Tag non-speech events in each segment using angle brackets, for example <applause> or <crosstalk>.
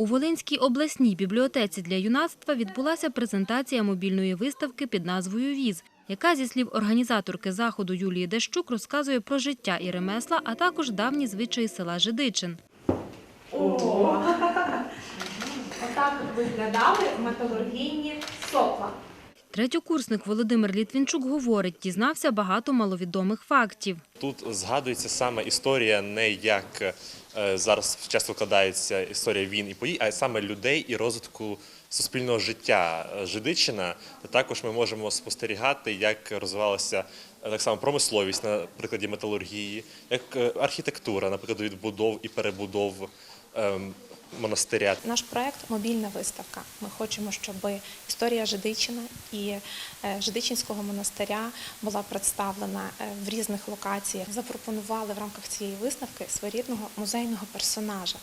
У Волинській обласній бібліотеці для юнацтва відбулася презентація мобільної виставки під назвою Віз, яка, зі слів організаторки заходу Юлії Дещук, розказує про життя і ремесла, а також давні звичаї села Жидичин. <laughs> Отак виглядали металургійні сопла. Третьокурсник Володимир Літвінчук говорить, дізнався багато маловідомих фактів. Тут згадується саме історія не як е, зараз часто вкладається історія війн і подій, а саме людей і розвитку суспільного життя Е, Жидичина. Також ми можемо спостерігати, як розвивалася е, так само промисловість на прикладі металургії, як архітектура, наприклад, відбудов і перебудов ем, монастиря. Наш проект мобільна виставка. Ми хочемо, щоб історія Жидичина і е, Жидичинського монастиря була представлена е, в різних локаціях. Запропонували в рамках цієї виставки своєрідного музейного персонажа,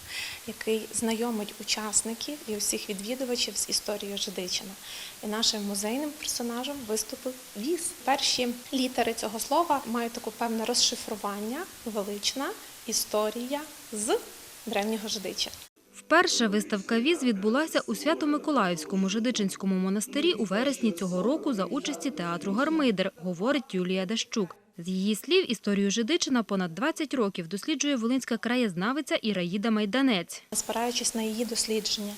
який знайомить учасників і усіх відвідувачів з історією Жидичина. І нашим музейним персонажем виступив віз. Перші літери цього слова мають таке певне розшифрування, велична історія з древнього Жидича. Вперше виставка «Віз» відбулася у Свято-Миколаївському Жидичинському монастирі у вересні цього року за участі театру «Гармидер», говорить Юлія Дещук. З її слів, історію Жидичина понад 20 років досліджує волинська краєзнавиця Іраїда Майданець. Спираючись на її дослідження,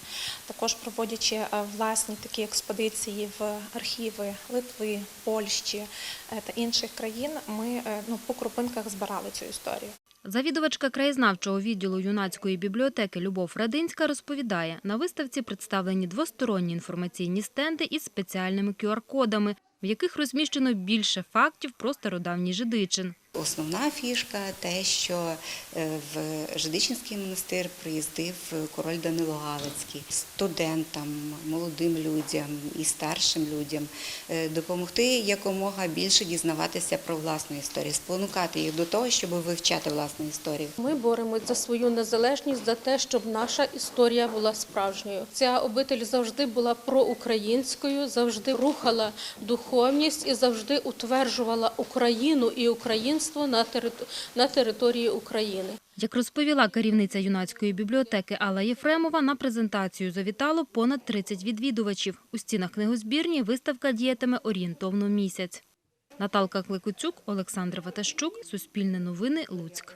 також проводячи е, власні такі експедиції в архіви Литви, Польщі е, та інших країн, ми е, ну, по крупинках збирали цю історію. Завідувачка краєзнавчого відділу юнацької бібліотеки Любов Радинська розповідає, на виставці представлені двосторонні інформаційні стенди із спеціальними QR-кодами, в яких розміщено більше фактів про стародавній Жидичин. Основна фішка те, що е, в Жидичинський монастир приїздив король Данило Галицький студентам, молодим людям і старшим людям е, допомогти якомога більше дізнаватися про власну історію, спонукати їх до того, щоб вивчати власну історію. Ми боремось за свою незалежність, за те, щоб наша історія була справжньою. Ця обитель завжди була проукраїнською, завжди рухала духовність і завжди утверджувала Україну і українство терит- на території України. Як розповіла керівниця юнацької бібліотеки Алла Єфремова, на презентацію завітало понад 30 відвідувачів. У стінах книгозбірні виставка діятиме орієнтовно місяць. Наталка Кликуцюк, Олександр Ватащук, Суспільне новини, Луцьк.